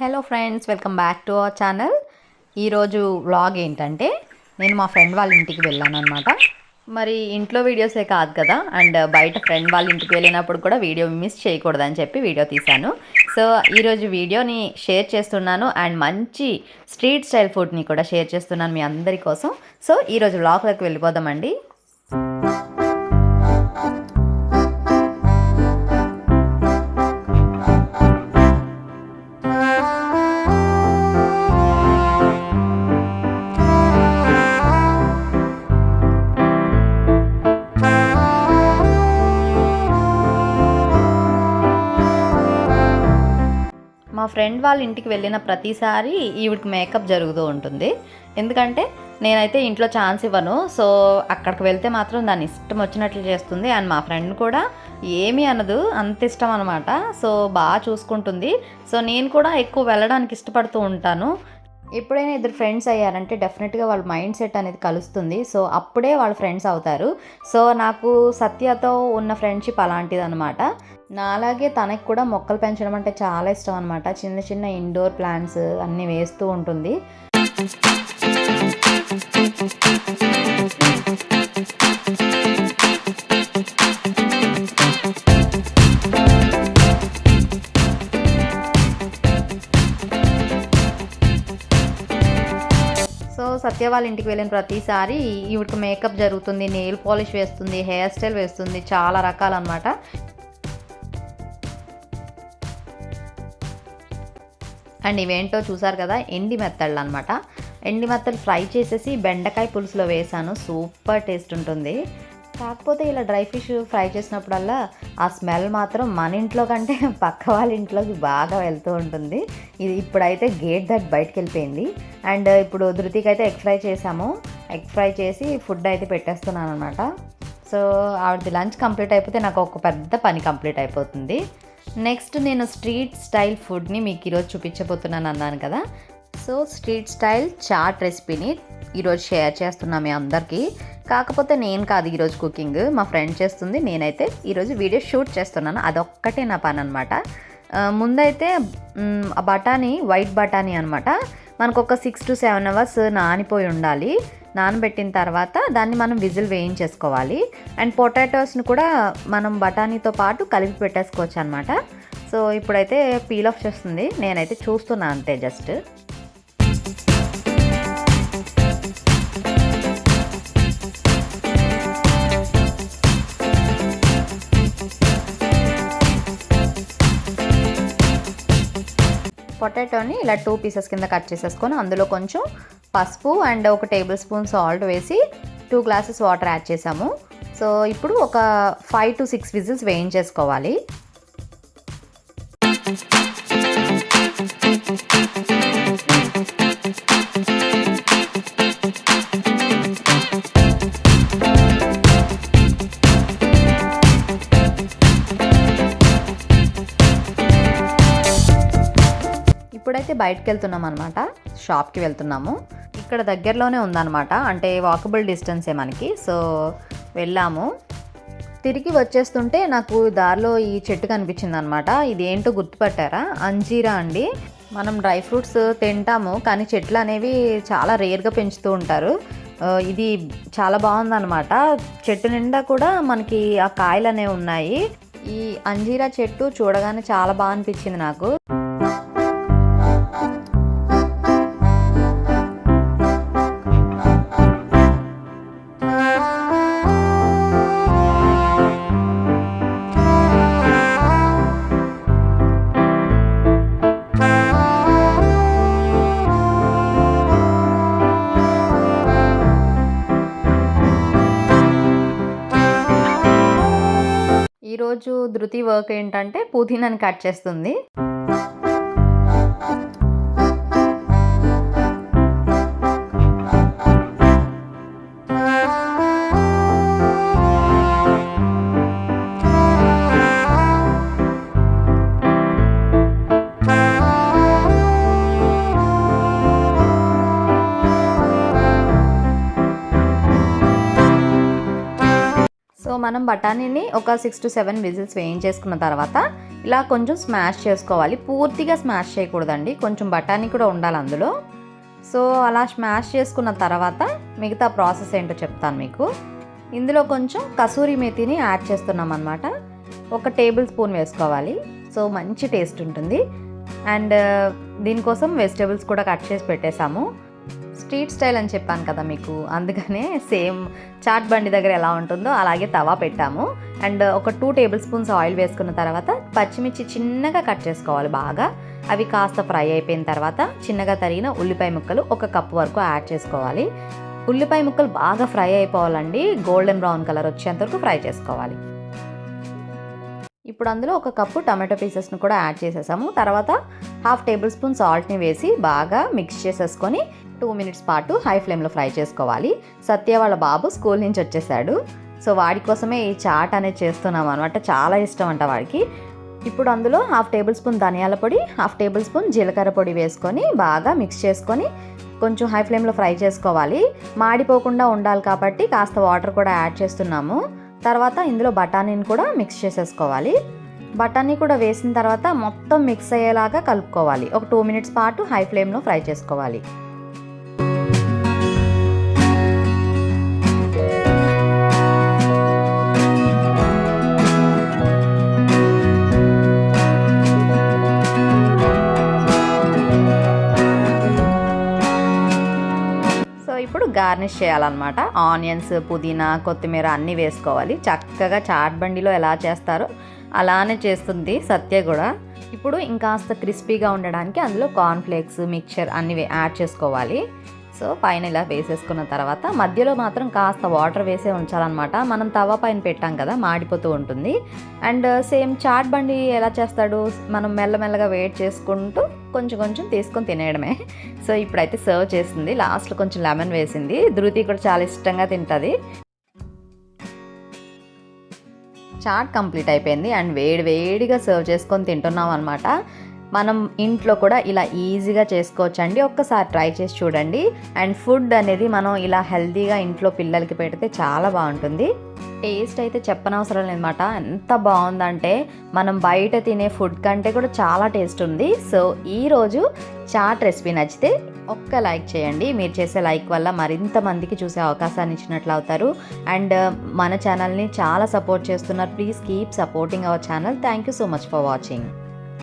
Hello friends welcome back to our channel ఈరోజు vlog ఏంటంటే నేను మా ఫ్రెండ్ వాళ్ళ ఇంటికి వెళ్ళాను అనమాట మరి ఇంట్లో వీడియోసే కాదు కదా అండ్ బయట ఫ్రెండ్ వాళ్ళ ఇంటికి వెళ్ళినప్పుడు కూడా వీడియో మిస్ చేయకూడదని చెప్పి వీడియో తీశాను. సో ఈరోజు వీడియోని షేర్ చేస్తున్నాను అండ్ మంచి స్ట్రీట్ స్టైల్ ఫుడ్ని కూడా షేర్ చేస్తున్నాను మీ అందరి కోసం. సో ఈరోజు వ్లాగ్లోకి వెళ్ళిపోదామండి. మా ఫ్రెండ్ వాళ్ళ ఇంటికి వెళ్ళిన ప్రతిసారి ఈవిడికి మేకప్ జరుగుతూ ఉంటుంది. ఎందుకంటే నేనైతే ఇంట్లో ఛాన్స్ ఇవ్వను. సో అక్కడికి వెళ్తే మాత్రం దాని ఇష్టం వచ్చినట్లు చేస్తుంది. అండ్ మా ఫ్రెండ్ కూడా ఏమీ అనదు. అంత ఇష్టం అనమాట సో బాగా చూసుకుంటుంది. సో నేను కూడా ఎక్కువ వెళ్ళడానికి ఇష్టపడుతూ ఉంటాను. ఎప్పుడైనా ఇద్దరు ఫ్రెండ్స్ అయ్యారంటే డెఫినెట్గా వాళ్ళ మైండ్ సెట్ అనేది కలుస్తుంది. సో అప్పుడే వాళ్ళ ఫ్రెండ్స్ అవుతారు. సో నాకు సత్యతో ఉన్న ఫ్రెండ్షిప్ అలాంటిది అనమాట నాలాగే తనకి కూడా మొక్కలు పెంచడం అంటే చాలా ఇష్టం అనమాట చిన్న చిన్న ఇండోర్ ప్లాంట్స్ అన్నీ వేస్తూ ఉంటుంది. సత్య వాళ్ళ ఇంటికి వెళ్ళిన ప్రతిసారి ఈవిడికి మేకప్ జరుగుతుంది నెయిల్ పాలిష్ వేస్తుంది హెయిర్ స్టైల్ వేస్తుంది చాలా రకాలన్నమాట. అండ్ ఇవేంటో చూసారు కదా ఎండి మెత్తళ్ళు అనమాట ఎండి మెత్తలు ఫ్రై చేసేసి బెండకాయ పులుసులో వేసాను. సూపర్ టేస్ట్ ఉంటుంది. కాకపోతే ఇలా డ్రై ఫిష్ ఫ్రై చేసినప్పుడల్లా ఆ స్మెల్ మాత్రం మన ఇంట్లో కంటే పక్క వాళ్ళ ఇంట్లోకి బాగా వెళ్తూ ఉంటుంది. ఇది ఇప్పుడైతే గేట్ దట్ బయటకు వెళ్ళిపోయింది అండ్ ఇప్పుడు ధృతికి అయితే ఎగ్ ఫ్రై చేసాము. ఎగ్ ఫ్రై చేసి ఫుడ్ అయితే పెట్టేస్తున్నాను అనమాట సో ఆవిడది లంచ్ కంప్లీట్ అయిపోతే నాకు ఒక పెద్ద పని కంప్లీట్ అయిపోతుంది. నెక్స్ట్ నేను స్ట్రీట్ స్టైల్ ఫుడ్ని మీకు ఈరోజు చూపించబోతున్నాను అన్నాను కదా. సో స్ట్రీట్ స్టైల్ చాట్ రెసిపీని ఈరోజు షేర్ చేస్తున్నాం మీ అందరికీ. కాకపోతే నేను కాదు ఈరోజు కుకింగ్. మా ఫ్రెండ్ చేస్తుంది నేనైతే ఈరోజు వీడియో షూట్ చేస్తున్నాను. అదొక్కటే నా పని అనమాట ముందైతే ఆ బఠానీ వైట్ బఠానీ అనమాట మనకు ఒక సిక్స్ టు సెవెన్ అవర్స్ నానిపోయి ఉండాలి. నానబెట్టిన తర్వాత దాన్ని మనం విజిల్ వేయించేసుకోవాలి. అండ్ పొటాటోస్ని కూడా మనం బఠానీతో పాటు కలిపి పెట్టేసుకోవచ్చు అనమాట సో ఇప్పుడైతే పీల్ ఆఫ్ చేస్తుంది. నేనైతే చూస్తున్నా అంతే జస్ట్. పొటాటోని ఇలా టూ పీసెస్ కింద కట్ చేసేసుకొని అందులో కొంచెం పసుపు అండ్ ఒక టేబుల్ స్పూన్ సాల్ట్ వేసి టూ గ్లాసెస్ వాటర్ యాడ్ చేసాము. సో ఇప్పుడు ఒక ఫైవ్ టు సిక్స్ విజిల్స్ వేయించేసుకోవాలి. అయితే బయటకు వెళ్తున్నాం అనమాట షాప్కి వెళ్తున్నాము. ఇక్కడ దగ్గరలోనే ఉందన్నమాట. అంటే వాకబుల్ డిస్టెన్సే మనకి. సో వెళ్ళాము. తిరిగి వచ్చేస్తుంటే నాకు దారిలో ఈ చెట్టు కనిపించింది అనమాట ఇది ఏంటో గుర్తుపట్టారా? అంజీరా అండి. మనం డ్రై ఫ్రూట్స్ తింటాము కానీ చెట్లు అనేవి చాలా రేర్గా పెంచుతూ ఉంటారు. ఇది చాలా బాగుందన్నమాట. చెట్టు నిండా కూడా మనకి ఆ కాయలు అనేవి ఉన్నాయి. ఈ అంజీరా చెట్టు చూడగానే చాలా బాగా అనిపించింది నాకు. ఈరోజు ధృతి వర్క్ ఏంటంటే పుదీనాని కట్ చేస్తుంది. మనం బఠానీని ఒక సిక్స్ టు సెవెన్ విజిల్స్ వేయించేసుకున్న తర్వాత ఇలా కొంచెం స్మాష్ చేసుకోవాలి. పూర్తిగా స్మాష్ చేయకూడదండి. కొంచెం బఠానీ కూడా ఉండాలి అందులో. సో అలా స్మాష్ చేసుకున్న తర్వాత మిగతా ప్రాసెస్ ఏంటో చెప్తాను మీకు. ఇందులో కొంచెం కసూరి మేతిని యాడ్ చేస్తున్నాం అనమాట ఒక టేబుల్ స్పూన్ వేసుకోవాలి. సో మంచి టేస్ట్ ఉంటుంది. అండ్ దీనికోసం వెజిటేబుల్స్ కూడా కట్ చేసి పెట్టేశాము. స్ట్రీట్ స్టైల్ అని చెప్పాను కదా మీకు. అందుకనే సేమ్ చాట్ బండి దగ్గర ఎలా ఉంటుందో అలాగే తవా పెట్టాము. అండ్ ఒక టూ టేబుల్ స్పూన్స్ ఆయిల్ వేసుకున్న తర్వాత పచ్చిమిర్చి చిన్నగా కట్ చేసుకోవాలి బాగా. అవి కాస్త ఫ్రై అయిపోయిన తర్వాత చిన్నగా తరిగిన ఉల్లిపాయ ముక్కలు ఒక కప్ వరకు యాడ్ చేసుకోవాలి. ఉల్లిపాయ ముక్కలు బాగా ఫ్రై అయిపోవాలండి. గోల్డెన్ బ్రౌన్ కలర్ వచ్చేంత వరకు ఫ్రై చేసుకోవాలి. ఇప్పుడు అందులో ఒక కప్పు టమాటో పీసెస్ను కూడా యాడ్ చేసేసాము. తర్వాత హాఫ్ టేబుల్ స్పూన్ సాల్ట్ని వేసి బాగా మిక్స్ చేసేసుకొని టూ మినిట్స్ పాటు హై ఫ్లేమ్లో ఫ్రై చేసుకోవాలి. సత్య వాళ్ళ బాబు స్కూల్ నుంచి వచ్చేసాడు. సో వాడి కోసమే ఈ చాట్ అనేది చేస్తున్నాం అనమాట చాలా ఇష్టం అంట వాడికి. ఇప్పుడు అందులో హాఫ్ టేబుల్ స్పూన్ ధనియాల పొడి హాఫ్ టేబుల్ స్పూన్ జీలకర్ర పొడి వేసుకొని బాగా మిక్స్ చేసుకొని కొంచెం హై ఫ్లేమ్లో ఫ్రై చేసుకోవాలి. మాడిపోకుండా ఉండాలి కాబట్టి కాస్త వాటర్ కూడా యాడ్ చేస్తున్నాము. తర్వాత ఇందులో బఠానీని కూడా మిక్స్ చేసేసుకోవాలి. బఠానీ కూడా వేసిన తర్వాత మొత్తం మిక్స్ అయ్యేలాగా కలుపుకోవాలి. ఒక టూ మినిట్స్ పాటు హై ఫ్లేమ్లో ఫ్రై చేసుకోవాలి. గార్నిష్ చేయాలన్నమాట. ఆనియన్స్ పుదీనా కొత్తిమీర అన్నీ వేసుకోవాలి. చక్కగా చాట్ బండిలో ఎలా చేస్తారో అలానే చేస్తుంది సత్య కూడా. ఇప్పుడు ఇంకాస్త క్రిస్పీగా ఉండడానికి అందులో కార్న్ఫ్లేక్స్ మిక్చర్ అన్నీ యాడ్ చేసుకోవాలి. సో పైన ఇలా వేసేసుకున్న తర్వాత మధ్యలో మాత్రం కాస్త వాటర్ వేసే ఉంచాలన్నమాట. మనం తవా పైన పెట్టాం కదా మాడిపోతూ ఉంటుంది. అండ్ సేమ్ చాట్ బండి ఎలా చేస్తాడు? మనం మెల్లమెల్లగా వెయిట్ చేసుకుంటూ కొంచెం కొంచెం తీసుకొని తినేయడమే. సో ఇప్పుడైతే సర్వ్ చేసింది లాస్ట్లో కొంచెం లెమన్ వేసింది. ధృతి కూడా చాలా ఇష్టంగా తింటుంది. చాట్ కంప్లీట్ అయిపోయింది. అండ్ వేడి వేడిగా సర్వ్ చేసుకొని తింటున్నాం అనమాట మనం ఇంట్లో కూడా ఇలా ఈజీగా చేసుకోవచ్చండి. ఒక్కసారి ట్రై చేసి చూడండి. అండ్ ఫుడ్ అనేది మనం ఇలా హెల్తీగా ఇంట్లో పిల్లలకి పెడితే చాలా బాగుంటుంది. టేస్ట్ అయితే చెప్పనవసరం లేదన్నమాట. ఎంత బాగుందంటే మనం బయట తినే ఫుడ్ కంటే కూడా చాలా టేస్ట్ ఉంది. సో ఈరోజు చాట్ రెసిపీ నచ్చితే ఒక్క లైక్ చేయండి. మీరు చేసే లైక్ వల్ల మరింత మందికి చూసే అవకాశాన్ని ఇచ్చినట్లు అవుతారు. అండ్ మన ఛానల్ని చాలా సపోర్ట్ చేస్తున్నారు. Please keep supporting our channel. Thank you so much for watching.